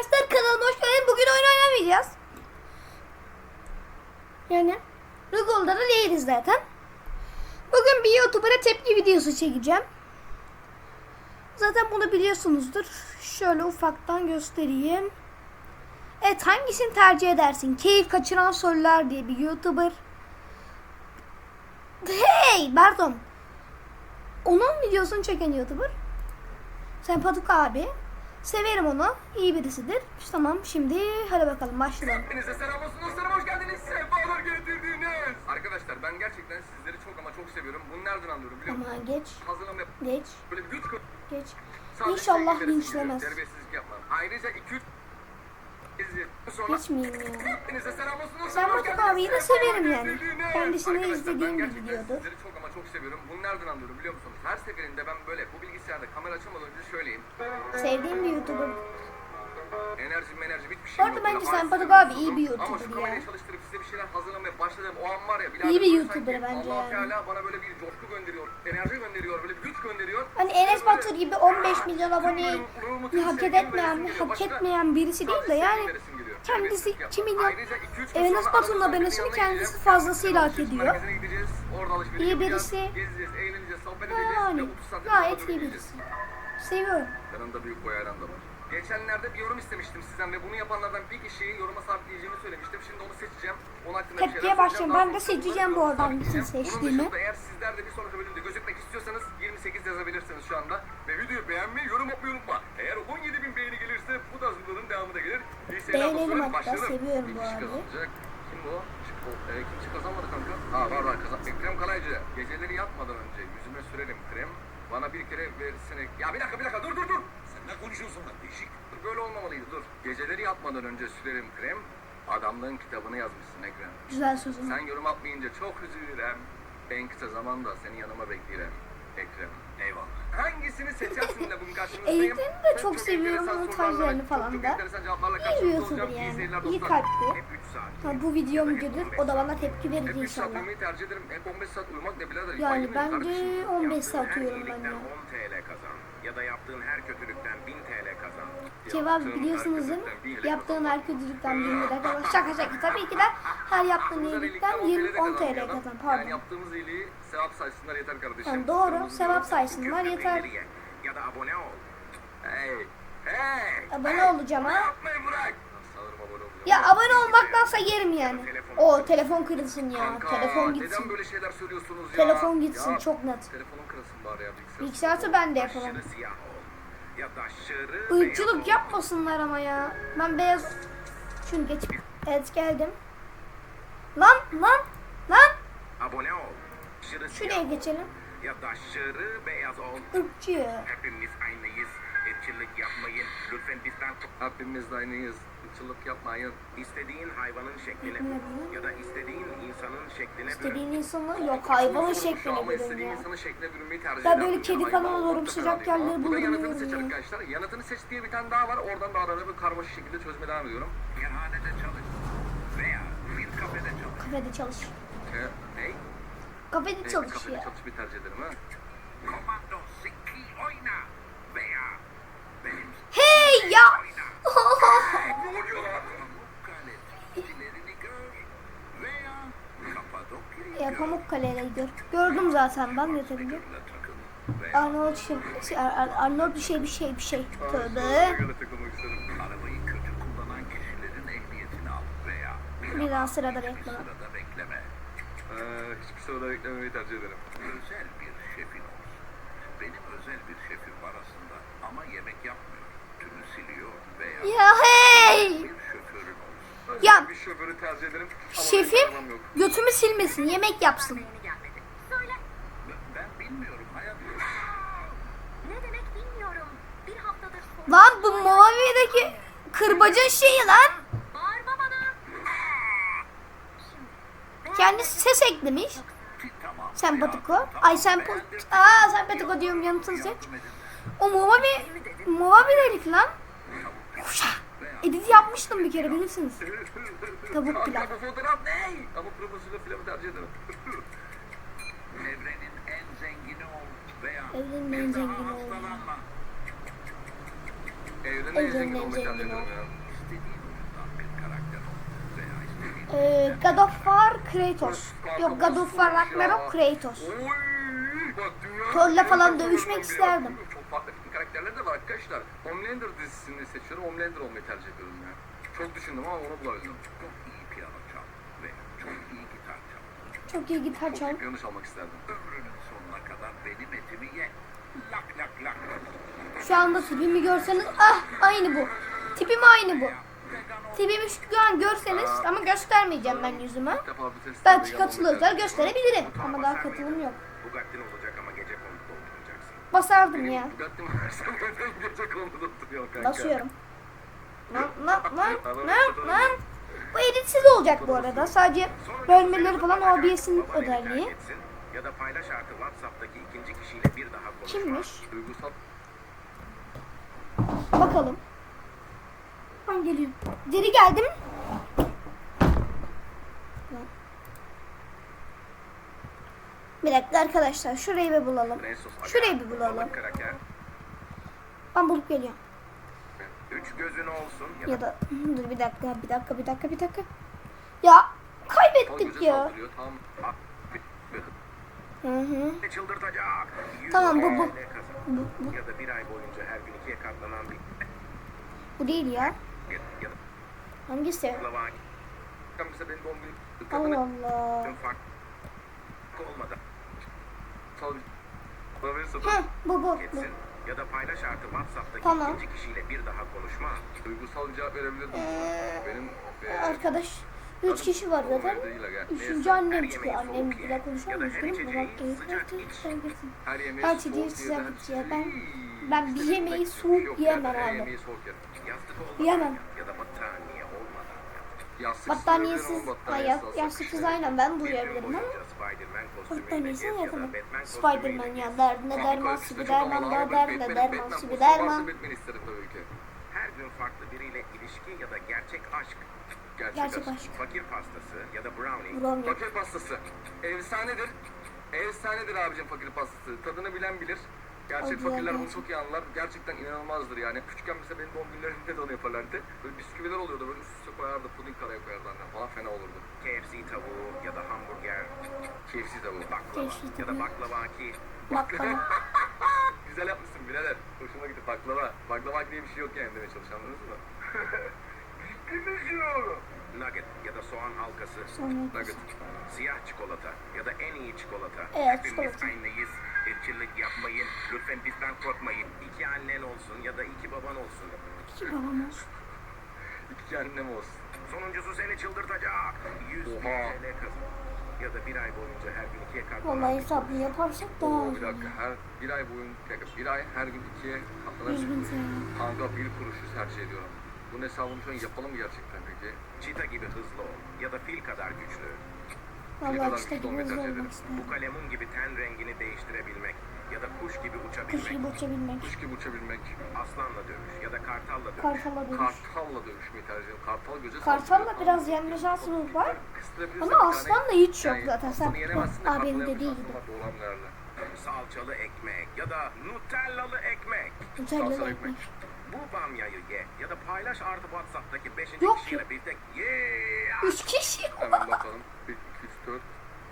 arkadaşlar kanalıma hoş geldiniz. Bugün oyun oynamayacağız. Yani Google'da da değiliz zaten. Bugün bir YouTuber'a tepki videosu çekeceğim. Zaten bunu biliyorsunuzdur. Şöyle ufaktan göstereyim. Evet hangisini tercih edersin? Keyif kaçıran sorular diye bir YouTuber. Hey pardon. Onun videosunu çeken YouTuber. Sempatik abi. Severim onu. İyi birisidir. Tamam şimdi hadi bakalım başlayalım. Hepinize selam olsun dostlarım hoş geldiniz. Sefalar getirdiniz. Arkadaşlar ben gerçekten sizleri çok ama çok seviyorum. Bunu nereden anlıyorum biliyor musunuz? Aman geç. Hazırlama yap. Geç. Böyle bir güç. Geç. Sadece İnşallah linçlemez. Terbiyesizlik yapmam. Ayrıca iki üç sonra Geçmeyeyim ya. Hepinize selam olsun dostlarım. Sen hoş Batu geldiniz. abiyi de severim yani. Kendisini izlediğim ben bir Sizleri çok seviyorum. Bunu nereden anlıyorum biliyor musunuz? Her seferinde ben böyle bu bilgisayarda kamera açılmadan önce söyleyeyim. Sevdiğim bir YouTuber. Enerji enerji hiçbir şey yok. bence Sempatik size abi iyi bir. YouTuber Ama şu ya. kamerayı çalıştırıp size bir şeyler hazırlamaya başladığım o an var ya. İyi bir YouTuber bence Allah yani. Teala bana böyle bir coşku gönderiyor. Enerji gönderiyor. Böyle bir güç gönderiyor. Hani Enes Batur gibi 15 milyon aboneyi hak etmeyen, hak etmeyen birisi değil de yani kendisi 2 milyon Enes Batur'un abonesini kendisi fazlasıyla hak ediyor. İyi birisi. Yani gayet iyi birisi. Seviyorum. Yanında büyük boy ayran da var. Geçenlerde bir yorum istemiştim sizden ve bunu yapanlardan bir kişiyi yoruma sabitleyeceğimi söylemiştim. Şimdi onu seçeceğim. Onun hakkında bir Tepkiye şeyler söyleyeceğim. Ben de seçeceğim bu hangisini sabitleyeceğim. Bunun seçtiğimi. dışında eğer sizler de bir sonraki bölümde gözükmek istiyorsanız 28 yazabilirsiniz şu anda. Ve videoyu beğenmeyi, yorum yapmayı unutma. Eğer 17 bin beğeni gelirse bu tarz videoların devamı da gelir. İyi seyirler Beğenelim dostlarım. hatta, Başlayalım. seviyorum bu kişi arada. kazanacak. Kim bu? E, kimse kazanmadı kanka. Ha var var kazan. Ekrem Kalaycı. Geceleri yatmadan önce yüzüme sürerim krem. Bana bir kere versene. Ya bir dakika bir dakika dur dur dur. Sen ne konuşuyorsun lan değişik. Böyle olmamalıydı dur. Geceleri yatmadan önce sürerim krem. Adamlığın kitabını yazmışsın Ekrem. Güzel sözüm. Sen yorum atmayınca çok üzülürüm. En kısa zamanda seni yanıma beklerim. Ekrem. Eyvallah. Hangisini seçersin de bunun karşınızdayım. Eğitimini de çok seviyorum, enteresan montajlarını sorularla, falan çok da. enteresan cevaplarla İyi karşınızda bir YouTuber olacağım. İyi yani. seyirler İyi dostlar. kalpli. Hep saat. Bu videomu görür, o da bana tepki verir Hep 3 saat inşallah. uyumayı tercih ederim. Hep 15 saat uyumak ne birader? Yani mi bence kardeşim? 15 saat Her uyuyorum ben iyilikten ya. 10 TL kazan. Ya da yaptığın her kötülükten 1000 TL kazan. Cevap Yaptığın biliyorsunuz değil mi? Yaptığın her kötülükten 1000 lira kazan. Şaka şaka tabii ki de her yaptığın iyilikten iyilikten 20 10 TL kazan Yani pardon. yaptığımız iyiliği sevap saysınlar yeter kardeşim. Yani doğru sevap saysınlar yeter. Ya da abone ol. Hey. Hey. Abone olacağım ha. Yapmayın bırak. Ya abone olmaktansa yerim yani. O telefon kırılsın ya. Kanka, Telefon Neden gitsin. böyle şeyler söylüyorsunuz ya? Telefon gitsin Ya, çok net. Telefonun kırılsın bari ya bilgisayar. Bilgisayarsa ben de yapamam. Irkçılık yapmasınlar ama ya. Ben beyaz... Şunu geç. Evet geldim. Lan lan lan. Abone ol. Şuraya geçelim. Ya da aşırı beyaz ol. Irkçı. Hepimiz aynıyız. Irkçılık yapmayın. Lütfen bizden Hepimiz aynıyız. Irkçılık yapmayın. istediğin hayvanın şekline Ne ya da istediğin insanın şekline. İstediğin insanı yok hayvanın şekline bürün istediğin ya. insanın şekline bürünmeyi tercih Ben böyle kedi olurum, ortada sıcak yerleri Burada yanıtını bulunduruyorum seç ya. arkadaşlar. Yanıtını seç diye bir tane daha var. Oradan da arada bir karmaşık şekilde çözmeye devam ediyorum. Kerhanede çalış. Veya bir kafede çalış. Kafede çalış. Hey. Kafede Hey, bir çalış kafede çalışmayı tercih ederim ha. Komando Siki oyna. Veya benim Hey ya. Ne oluyor lan? Kalecilerini gör. Veya Kapadokya'yı ya Pamukkale'yle gör. Gördüm zaten ben yeterince. Arnold şey, şey Ar- Ar- Arnold bir şey bir şey bir şey. Tövbe. Böyle takılmak istedim. arabayı kötü kullanan kişilerin ehliyetini al. Veya Bir daha sırada bekleme. sırada bekleme. Ee, hiçbir sırada beklememeyi tercih ederim. Özel bir şefin olsun. Benim özel bir şefim var aslında ama yemek yapmıyor. Tümü siliyor veya Ya hey. bir şoförün olsun. Ben Ya, bir şoförü tercih ederim. Ama Şefim benim param yok. götümü silmesin yemek yapsın. Ben, ben bilmiyorum hayat. Ne demek bilmiyorum. Bir haftadır sor. Lan bu Movavi'deki kırbacın şeyi lan. Bağırma bana. Şimdi. Kendisi ses eklemiş. Tamam. Sempatiko. Ay sempo... Aa sempatiko diyorum yanıtını seç. O Movavi... Movavi dedik lan. Kuşa. Edit yapmıştım bir kere bilirsiniz. Tavuk pilav. Fotoğraf ne? Ama profesyonel filmi tercih ederim. Evrenin en zengini ol Evrenin bir en zengini ol. hastalanma. Evrenin Ben de en Evrenin zengin en olmayı tercih zengini ederim o. ya. İstediğin Ee, God of War Kratos. Yok God of War Ragnarok Kratos. Thor'la falan dövüşmek isterdim. Çok farklı karakterler de var arkadaşlar. Homelander dizisini seçiyorum. Homelander olmayı tercih ediyorum ya. Çok düşündüm ama onu bulabildim. çok iyi piyano çal ve çok iyi gitar çal. Çok iyi gitar Çok çal. iyi piyano çalmak isterdim. Ömrünün sonuna kadar benim etimi ye. Lak lak lak. Şu anda tipimi görseniz ah aynı bu. Tipim aynı bu. Tipimi şu an görseniz ama göstermeyeceğim ben yüzümü. Belki katılı özel gösterebilirim ama daha katılım yok. Basardım ya. Basıyorum. Lan lan lan lan lan. Bu editsiz olacak bu arada. Sadece bölmeleri falan OBS'in özelliği. Ya da paylaş artı WhatsApp'taki ikinci kişiyle bir daha konuşma. Kimmiş? Duygusal Bakalım. Ben geliyorum. Geri geldim. Bir dakika arkadaşlar şurayı bir bulalım. Şurayı bir bulalım. Ben bulup geliyorum. Üç gözün olsun ya da Ya da dur bir dakika bir dakika bir dakika bir dakika. Ya kaybettik ya. Tam Hı hı. Tamam, bu, bu. Bu, bu, Ya da bir ay boyunca her gün ikiye katlanan bir bu değil ya. ya da Hangisi? Allah Allah. olmadan Hı bu bu. bu. Ya da paylaş artı WhatsApp'taki Tamam. ikinci kişiyle bir daha konuşma. duygusal cevap verebilirdim. Ee, Benim e, Arkadaş. Üç kişi var zaten. Üçüncü annem çıkıyor. Annem bile konuşuyor. Ya da her Üzgünüm. Babam evi. Her yemeği Her soğuk şeyi ye sıcak de- iç ya. Ben- ben bir yemeği soğuk yiyemem abi. Yiyemem. Battaniyesiz. isteyebilirim ama Ha, battaniyesiz yas, alsak yastıksız aynen ben duyabilirim ama. boyunca Spider-Man kostümüyle Battaniyesi gez ya da yakın. Batman Spiderman ya derdine derman sibi derman daha derdine derman sibi derman. Her gün farklı biriyle ilişki ya da gerçek aşk. Gerçek, Gerçek aşk. aşk. Fakir pastası ya da brownie. Brownie. Fakir pastası. Efsanedir. Efsanedir abicim fakir pastası. Tadını bilen bilir. Gerçek Acı fakirler bunu çok iyi anlar. Gerçekten inanılmazdır yani. Küçükken mesela benim doğum günlerimde de onu yaparlardı. Böyle bisküviler oluyordu. Böyle üst üste koyardı. Puding karaya koyardı annem falan fena olurdu. KFC tavuğu ya da hamburger. KFC tavuğu. Baklava KFC ya da tavuğu. baklavaki. Baklava. Güzel yapmışsın birader. Hoşuma gitti baklava. Baklava diye bir şey yok yani demeye çalışanlarınız mı? Nugget ya da soğan halkası. Sonra Nugget. Siyah çikolata ya da en iyi çikolata. Evet, Hepimiz çikolata. aynıyız. Irkçılık yapmayın. Lütfen bizden korkmayın. İki annen olsun ya da iki baban olsun. iki babam olsun. İki annem olsun. Sonuncusu seni çıldırtacak. 100 bin. TL kazan. Ya da bir ay boyunca her gün ikiye katlanan Vallahi hesabını yaparsak daha iyi. bir dakika. Her, bir ay boyun, bir ay her gün ikiye Yüz bin TL. Kanka bir kuruşu tercih ediyorum. Bunun hesabını şu an yapalım mı gerçekten peki? Çita gibi hızlı ol ya da fil kadar güçlü. Vallahi güçlü gibi hızlı olmak isterim. Bu kalemun gibi ten rengini değiştirebilmek ya da kuş gibi Kuş uçabilmek. gibi uçabilmek. Kuş gibi uçabilmek. Aslanla dövüş ya da kartalla dövüş. Kartalla dövüş. Kartalla dövüşmeyi tercih ediyorum. Kartal göze Kartalla biraz yenme şansımız var. Ama aslanla hiç yok zaten. Sen abinin dediği gibi. Salçalı ekmek ya da nutellalı ekmek. Salçalı ekmek. Bu bamyayı ye ya da paylaş artı WhatsApp'taki 5. Yok kişiyle birlikte yeah! Üç kişi. Hemen bakalım. 1, 2, 3, 4.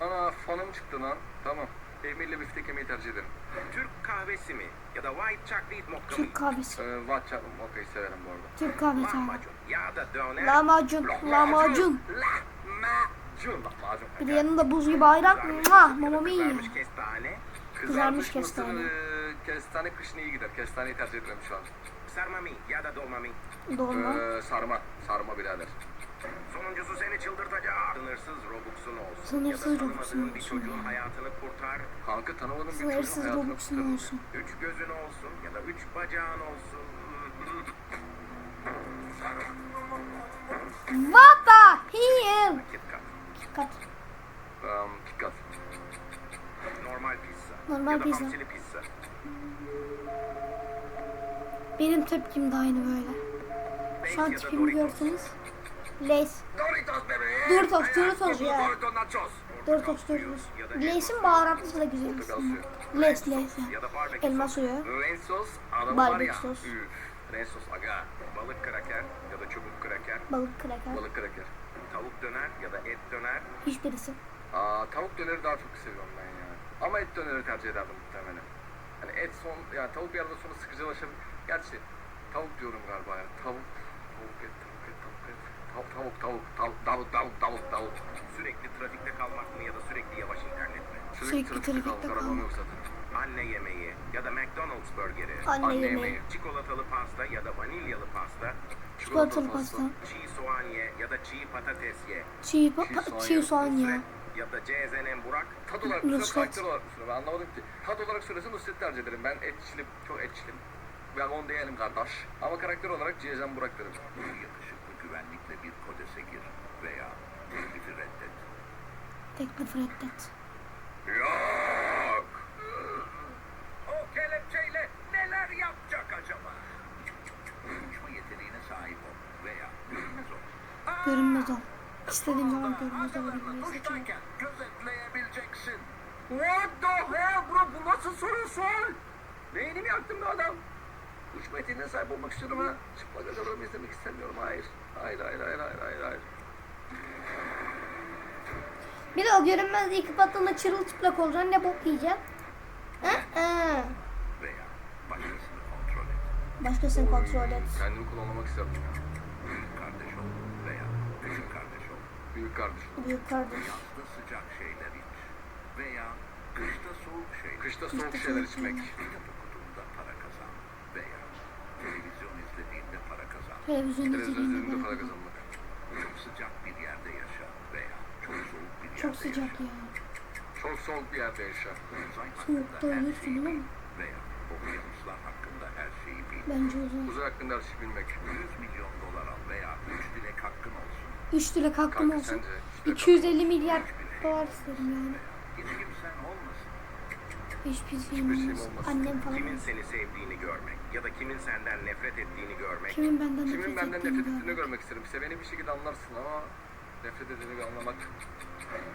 Ana fanım çıktı lan. Tamam. Emirle biftek yemeyi tercih ederim. Türk kahvesi mi ya da white chocolate mocha mı? Türk kahvesi. Ee, WhatsApp okey severim bu arada. Türk kahvesi abi. Lahmacun ya da döner. Lahmacun. Lahmacun. Lahmacun. Lahmacun. Bir de yanında buz gibi ayran. Da Mamma mia. kızarmış kestane. Kızarmış kestane. e, Kestane kışın iyi gider. Kestaneyi tercih ederim şu an. Sarma mı ya da dolma mı? Dolma. Ee, sarma. Sarma birader. Sonuncusu seni çıldırtacak. Sınırsız Robux'un olsun. Sınırsız ya da Robux'un tanımadığın bir çocuğun ya. hayatını kurtar. Kanka tanımadığım bir çocuğun hayatını Robux'un kurtarırım. olsun. Üç gözün olsun ya da üç bacağın olsun. What the hell? KitKat. Kat. Um, dikkat. Normal pizza. Normal ya pizza. Benim tepkim de aynı böyle. Şu an tipimi görseniz. Lays. Doritos. Doritos, ya. Doritos. Doritos. Lays'in baharatlısı da güzel aslında. Lays, Lays Elma suyu. Barbekü sos. Rensos aga. Balık kraker ya da çubuk kraker, Balık kraker. Balık kraker. tavuk döner ya da et döner, Hiçbirisi. Aa, tavuk döneri daha çok seviyorum ben ya. Ama et döneri tercih ederdim muhtemelen. Hani et son, yani tavuk bir yerden sonra sıkıcılaşabilir. Gerçi tavuk diyorum galiba ya. Tavuk, tavuk et, tavuk et, tavuk et. Tavuk, tavuk, tavuk, tavuk, tavuk, tavuk, tavuk, tavuk. sürekli trafikte kalmak mı ya da sürekli yavaş internet mi? Sürekli trafikte arabam kalmak. yok zaten. Anne yemeği ya da McDonald's burgeri, Anne Anne yemeği. yemeği. çikolatalı pasta ya da vanilyalı pasta, Çikolatalı pasta. çiğ soğan ye ya da çiğ patates ye, Çiğ, pa- Çiğ çiğ soğan. Nusret ya da CZN Burak, Tat olarak Nusret. olarak? Ben anlamadım ki. Tat olarak söylese Nusret tercih ederim. Ben etçilim, çok etçilim. Ben onu diyelim kardeş. Ama karakter olarak Ceyzen Burak derim. yakışıklı güvenlikle bir kodese gir veya teklifi reddet. Teklif reddet. Yok. O kelepçeyle neler yapacak acaba? Konuşma yeteneğine sahip ol veya görünmez ol. Görünmez ol. İstediğim zaman görünmez seçiyorum. Duştayken gözetleyebileceksin. What the hell bro? Bu nasıl soru sual? Beynimi yaktım be adam. Uç metinine sahip olmak istiyorum ha. Çıplak adamı izlemek istemiyorum. Hayır. Hayır, hayır, hayır, hayır, hayır, hayır. Bir de o görünmezliği kapattığında çırılçıplak olacaksın ne bok yiyeceksin? Hı hı. Veya başkasını kontrol et. Başkasını kontrol et. Kendimi kullanmak isterim. Büyük kardeş ol veya küçük kardeş ol. Büyük kardeşim. Büyük kardeş. Yazda sıcak şeyler iç. Veya kışta soğuk şeyler. Kışta soğuk şeyler içmek. Kitap okuduğunda para kazan. Veya televizyon izlediğinde para kazan. Televizyon izlediğinde para kazanmak. Çok sıcak bir yerde yaşa. Veya çok soğuk bir yerde Çok sıcak yaşa. ya. Çok soğuk bir yerde yaşa. Uzay Soğukta hakkında her ölürsün şeyi bil. Veya okyanuslar hakkında her şeyi bil. Bence uzun. Uzay hakkında her şeyi bilmek. 100 milyon dolar al veya 3 dilek hakkın olsun. 3 dilek hakkım Kanka olsun. sence? 250 milyar dolar isterim yani. Hiç. Hiçbir şeyim Hiçbir şeyim olmasın. Annem falan Kimin seni sevdiğini görmek ya da kimin senden nefret ettiğini görmek. Kimin benden Kimin nefret benden nefret ettiğini ettiğini görmek. görmek isterim. Seveni bir şekilde anlarsın ama nefret edeni anlamak.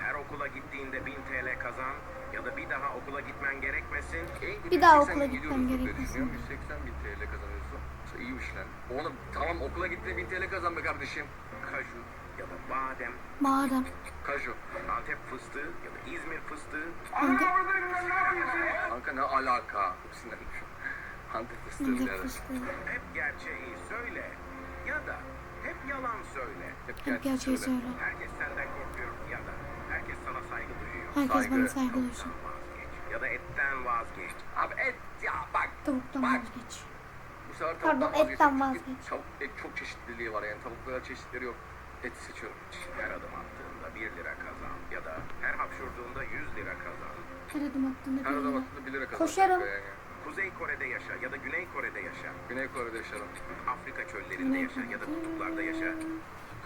Her okula gittiğinde 1000 TL kazan ya da bir daha okula gitmen gerekmesin. Bir daha 180 okula gitmem gidiyoruz diye gerekmesin. düşünüyorum. 180 bin TL kazanıyorsun. İşte iyiymiş lan. Oğlum tamam okula gittiğinde 1000 TL kazan be kardeşim. Kaju ya da badem, Madem. Kaju. Antep fıstığı ya da İzmir fıstığı. Antep, Kanka ne alaka? Hepsinden. Antep fıstığı Antep birader. fıstığı. Hep gerçeği söyle ya da hep yalan söyle. Hep gerçeği söyle. Herkes senden korkuyor ya da herkes sana saygı duyuyor. Herkes Saygı. bana saygı duysun. Vazgeç ya da etten vazgeç. Abi et ya bak. Tavuktan Bak. vazgeç. Bu sefer Pardon, tavuktan etten vazgeçtim. vazgeç. Tavuk, et çok çeşitliliği var yani tavuklara çeşitleri yok. Et seçiyorum. Her adım attığında 1 lira kazan ya da her hapşurduğunda 100 lira kazan. Her adım attığında Her bir lira. aklında 1 lira kazanacak Koşarım. yani. Kuzey Kore'de yaşa ya da Güney Kore'de yaşa. Güney Kore'de yaşarım. Afrika çöllerinde yaşa ya da kutuplarda yaşa.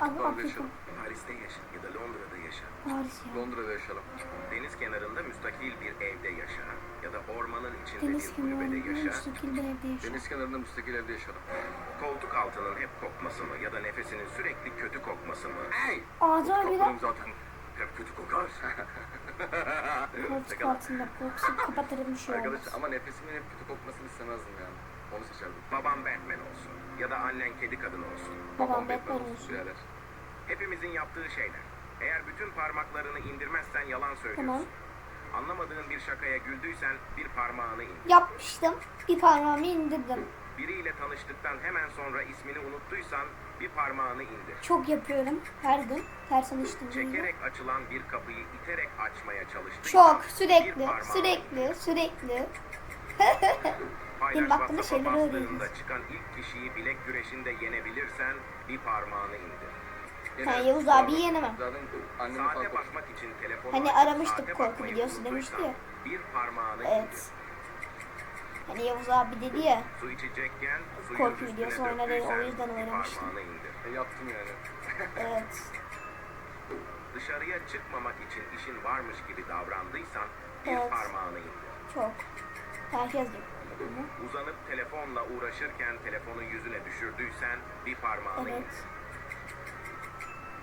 Abi Afrika. Paris'te yaşa ya da Londra'da yaşa. Paris ya. Londra'da yaşarım. Deniz kenarında müstakil bir evde yaşa ya da ormanın içinde Deniz bir kulübede kenarında yaşa. müstakil bir evde yaşa. Deniz kenarında müstakil evde yaşarım. Koltuk altının hep kokması mı ya da nefesinin sürekli kötü kokması mı? Hey! Ağzıma bile Kaplarım zaten hep kötü kokar. koltuk altında korkusu kapatırım bir şey olmaz. Arkadaş ama nefesimin hep kötü kokmasını istemezdim yani. Onu seçerdim. Babam Batman olsun ya da annen kedi kadın olsun. Babam Batman olsun. birader. Hepimizin yaptığı şeyler. Eğer bütün parmaklarını indirmezsen yalan söylüyorsun. Tamam. Anlamadığın bir şakaya güldüysen bir parmağını indir. Yapmıştım. Bir parmağımı indirdim. Biriyle tanıştıktan hemen sonra ismini unuttuysan bir parmağını indir. Çok yapıyorum her gün. Her tanıştığım gibi. Çekerek açılan bir kapıyı iterek açmaya çalıştıysan Çok bir sürekli parmağını sürekli sürekli. Paylaş Benim WhatsApp'a şeyleri öğreniyoruz. çıkan ilk kişiyi bilek güreşinde yenebilirsen bir parmağını indir. Ben Yavuz abiyi yenemem. Annemi falan telefonu Hani aramıştık korku videosu demişti ya. Bir parmağını indir. Evet. Hani Yavuz abi dedi ya. Su içecekken Korku videosu oynadı, o yüzden oynamıştım. E, yaptım yani. Evet. Dışarıya çıkmamak için işin varmış gibi davrandıysan bir Evet. parmağını indir. Çok. Herkes bunu. Uzanıp telefonla uğraşırken telefonu yüzüne düşürdüysen bir parmağını Evet. indir.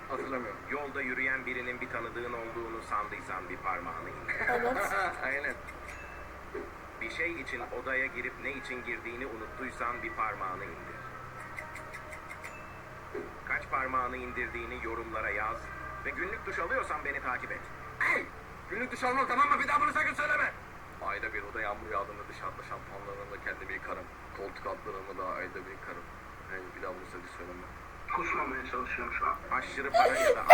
Hatırlamıyorum. Yolda yürüyen birinin bir tanıdığın olduğunu sandıysan bir parmağını indir. Evet. Aynen. Bir şey için odaya girip ne için girdiğini unuttuysan bir parmağını indir. Kaç parmağını indirdiğini yorumlara yaz ve günlük duş alıyorsan beni takip et. Hey! Günlük duş almam tamam mı? Bir daha bunu sakın söyleme. Ayda bir oda yağmur yağdığında dışarıda şampuanlarımla kendimi yıkarım. Koltuk altlarımı da ayda bir yıkarım. Hey, bir daha bunu sakın söyleme. Kusmamaya çalışıyorum şu an. Aşırı para ya da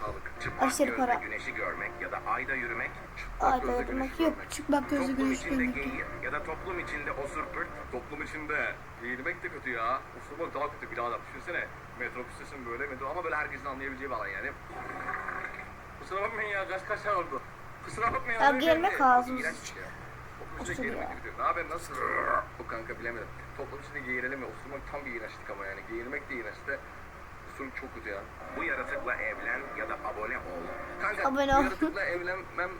Sağlık. çıplak Aşırı gözle para. güneşi görmek ya da ayda yürümek, Çıplak Ayda gözle güneşi yok. Çıplak gözle toplum güneş içinde görmek. geğir ya da toplum içinde osur pırt, Toplum içinde giyinmek de kötü ya. Osurmak daha kötü birader. Düşünsene metrobüstesin böyle metro ama böyle herkesin anlayabileceği bir alan yani. Kusura bakmayın ya kaç kaç oldu. Kusura bakmayın. Ya şey. İğrenç bir şey ya. kötü. Ne haber nasıl? Bu kanka bilemedim. Toplum içinde ya. Osurmak tam bir iğrençlik ama yani. Giyinmek de iğrenç de. Osurmak çok kötü ya. bu yaratıkla evlen ya da abone ol. Kanka Abone ol. yaratıkla evlenmem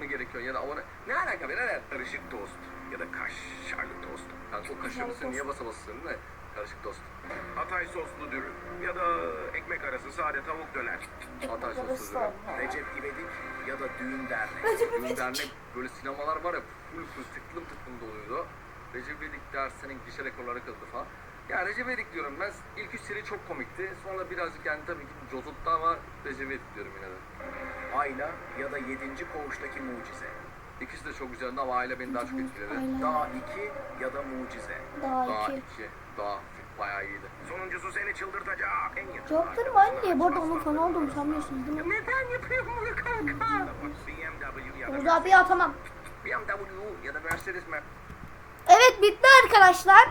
mi gerekiyor ya da abone... Ne alaka be ne? Karışık tost ya da kaşarlı tost. Sen çok kaşıyorsun niye basa ne? Karışık tost. Hatay soslu dürüm ya da ekmek arası sade tavuk döner. Hatay soslu dürüm. Recep İvedik ya da düğün dernek. Recep Düğün İvedik. dernek böyle sinemalar var ya full full tıklım tıklım doluydu. Recep İvedik dersinin gişe rekorları kırdı falan. Ya Recep İvedik diyorum ben ilk üç seri çok komikti. Sonra birazcık yani tabii ki cozuttu ama Recep İvedik diyorum yine de. Ayla ya da yedinci koğuştaki mucize. İkisi de çok güzeldi ama aile beni daha çok etkiledi. Aynen. Dağ 2 ya da mucize. Daha Daha iki. iki. Daha bayağı iyiydi. Sonuncusu seni çıldırtacak. En yakın Cevaplarım aynı diye. Bu arada onun fan olduğumu sanmıyorsunuz değil mi? Neden yapıyorum bunu kanka? BMW ya da Burada abi ya tamam. BMW ya da Mercedes mi? Evet bitti arkadaşlar.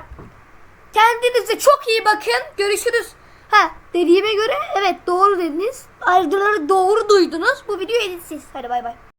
Kendinize çok iyi bakın. Görüşürüz. Ha dediğime göre evet doğru dediniz. Ayrıca doğru duydunuz. Bu video editsiz. Hadi bay bay.